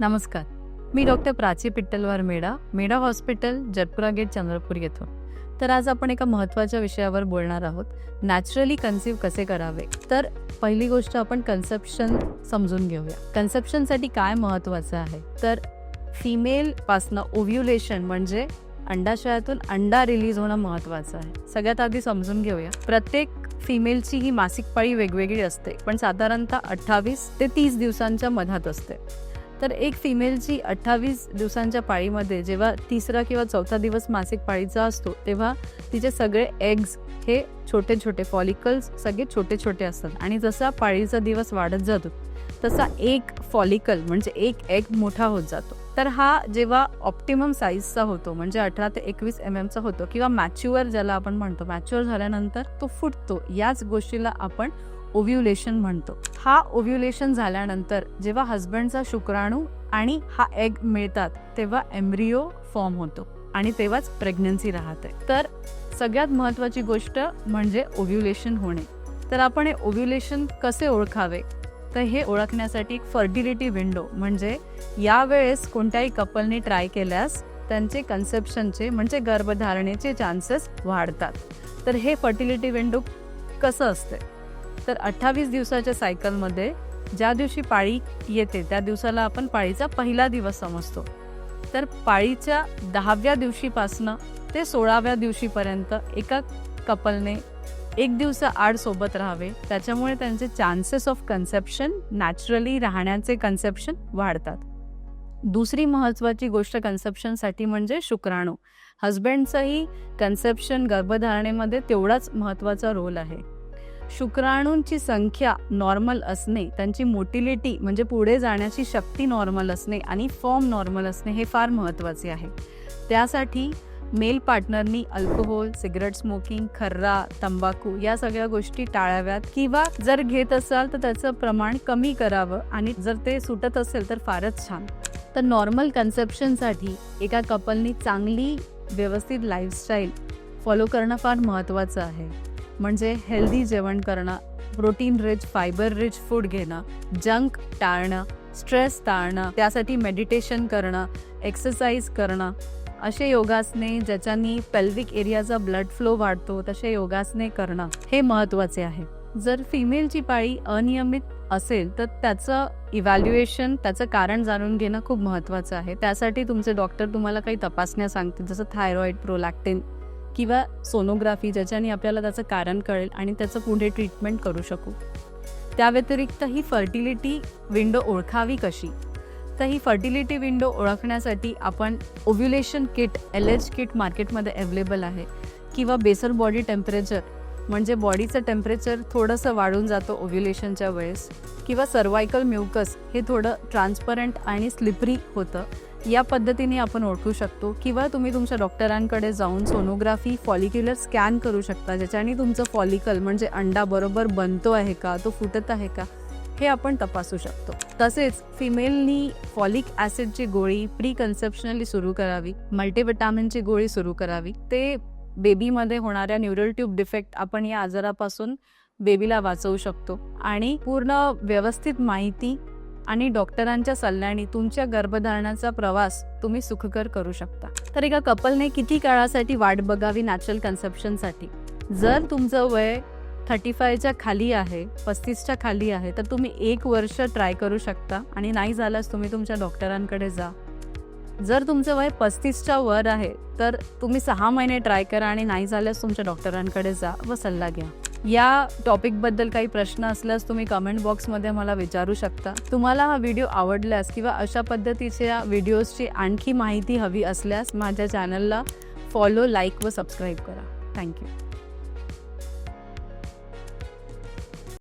नमस्कार. मी doctor Prachi Pittalwar Meda Meda hospital Jatpura gate Chandrapur येथून. तर आज आपण एका महत्त्वाच्या विषयावर बोलणार आहोत नॅचरली कन्सिव्ह कसे करावे? तर पहिली गोष्ट आपण कन्सेप्शन समजून घेऊया. कन्सेप्शनसाठी काय महत्त्वाचं आहे? तर फिमेलपासनं ओव्ह्युलेशन म्हणजे अंडाशयातून अंडा रिलीज होणं महत्त्वाचं आहे. सगळ्यात आधी समजून घेऊया. प्रत्येक फिमेलची ही मासिक पाळी वेगवेगळी असते पण साधारणतः अठ्ठावीस ते तीस दिवसांच्या मधात असते. तर एक फिमेलची अठ्ठावीस दिवसांच्या पाळीमध्ये जेव्हा तिसरा किंवा चौथा दिवस मासिक पाळीचा असतो तेव्हा तिचे सगळे एग्ज हे छोटे छोटे फॉलिकल्स सगळे छोटे छोटे असतात. आणि जसा पाळीचा दिवस वाढत जातो तसा एक फॉलिकल म्हणजे एक एग मोठा होत जातो. तर हा जेव्हा ऑप्टिमम साईजचा होतो म्हणजे अठरा ते एकवीस एम एमचा होतो किंवा मॅच्युअर ज्याला आपण म्हणतो मॅच्युअर झाल्यानंतर तो फुटतो याच गोष्टीला आपण ओव्ह्युलेशन म्हणतो. हा ओव्ह्युलेशन झाल्यानंतर जेव्हा हस्बंडचा शुक्राणू आणि हा एग मिळतात तेव्हा एम्ब्रिओ फॉर्म होतो आणि तेव्हाच प्रेग्नन्सी राहते. तर सगळ्यात महत्त्वाची गोष्ट म्हणजे ओव्ह्युलेशन होणे. तर आपण हे ओव्ह्युलेशन कसे ओळखावे? तर हे ओळखण्यासाठी एक फर्टिलिटी विंडो म्हणजे यावेळेस कोणत्याही कपलने ट्राय केल्यास त्यांचे कन्सेप्शनचे म्हणजे गर्भधारणेचे चान्सेस वाढतात. तर हे फर्टिलिटी विंडो कसं असते? तर अठ्ठावीस दिवसाच्या सायकलमध्ये ज्या दिवशी पाळी येते त्या दिवसाला आपण पाळीचा पहिला दिवस समजतो. तर पाळीच्या दहाव्या दिवशीपासनं ते सोळाव्या दिवशीपर्यंत एका कपलने एक दिवस आड सोबत राहावे. त्याच्यामुळे त्यांचे चान्सेस ऑफ कन्सेप्शन नॅचरली राहण्याचे कन्सेप्शन वाढतात. दुसरी महत्त्वाची गोष्ट कन्सेप्शनसाठी म्हणजे शुक्राणू. हजबंडचंही कन्सेप्शन गर्भधारणेमध्ये तेवढाच महत्त्वाचा रोल आहे. शुक्राणूंची संख्या नॉर्मल असणे त्यांची मोटिलिटी म्हणजे पुढे जाण्याची शक्ती नॉर्मल असणे आणि फॉर्म नॉर्मल असणे हे फार महत्त्वाचे आहे. त्यासाठी मेल पार्टनरनी अल्कोहोल सिगरेट स्मोकिंग खर्रा तंबाखू या सगळ्या गोष्टी टाळाव्यात किंवा जर घेत असाल तर त्याचं प्रमाण कमी करावं आणि जर ते सुटत असेल तर फारच छान. तर नॉर्मल कन्सेप्शनसाठी एका कपलनी चांगली व्यवस्थित लाईफस्टाईल फॉलो करणं फार महत्त्वाचं आहे. म्हणजे हेल्दी जेवण करणं protein rich fibre rich food घेणं जंक टाळणं स्ट्रेस टाळणं त्यासाठी मेडिटेशन करणं एक्सरसाइज करणं असे योगासने ज्याच्यानी पेल्विक एरियाचा ब्लड फ्लो वाढतो तसे योगासने करणं हे महत्त्वाचे आहे. जर फिमेलची पाळी अनियमित असेल तर त्याचं इव्हॅल्युएशन त्याचं कारण जाणून घेणं खूप महत्त्वाचं आहे. त्यासाठी तुमचे डॉक्टर तुम्हाला काही तपासण्या सांगतील जसं थायरॉईड प्रोलॅक्टिन किंवा सोनोग्राफी ज्याच्याने आपल्याला त्याचं कारण कळेल आणि त्याचं पुढे ट्रीटमेंट करू शकू. त्या व्यतिरिक्त ही फर्टिलिटी विंडो ओळखावी कशी? तर ही फर्टिलिटी विंडो ओळखण्यासाठी आपण ovulation kit L H kit मार्केटमध्ये अवेलेबल आहे. किंवा बेसल बॉडी टेम्परेचर म्हणजे बॉडीचं टेम्परेचर थोडंसं वाढून जातो ओव्ह्युलेशनच्या वेळेस. किंवा सर्वायकल म्युकस हे थोडं ट्रान्सपरंट आणि स्लिपरी होतं. या पद्धतीने आपण ओळखू शकतो किंवा तुम्ही तुमच्या डॉक्टरांकडे जाऊन सोनोग्राफी फॉलिक्युलर स्कॅन करू शकता ज्याच्याने तुमचं फॉलिकल म्हणजे अंडा बरोबर बनतो आहे का तो फुटत आहे का हे आपण तपासू शकतो. तसेच फिमेलनी फॉलिक ॲसिडची गोळी प्री कन्सेप्शनली सुरू करावी मल्टीविटॅमिनची गोळी सुरू करावी. ते बेबीमध्ये होणाऱ्या न्यूरल ट्यूब डिफेक्ट आपण या आजारापासून बेबीला वाचवू शकतो. आणि पूर्ण व्यवस्थित माहिती आणि डॉक्टरांच्या सल्ल्याने तुमच्या गर्भधारणाचा प्रवास तुम्ही सुखकर करू शकता. तर एका कपलने किती काळासाठी वाट बघावी नॅचरल कन्सेप्शनसाठी जर तुमचं वय थर्टी फायच्या खाली आहे पस्तीसच्या खाली आहे तर तुम्ही एक वर्ष ट्राय करू शकता आणि नाही झाल्यास तुम्ही तुमच्या डॉक्टरांकडे जा. जर तुमचं वय पस्तीसच्या वर आहे तर तुम्ही सहा महिने ट्राय करा आणि नाही झाल्यास तुमच्या डॉक्टरांकडे जा व सल्ला घ्या. या टॉपिकबद्दल काही प्रश्न असल्यास तुम्ही कमेंट बॉक्समध्ये मला विचारू शकता. तुम्हाला हा व्हिडिओ आवडल्यास किंवा अशा पद्धतीच्या व्हिडिओजची आणखी माहिती हवी असल्यास माझ्या चॅनलला फॉलो लाईक व सबस्क्राईब करा. Thank you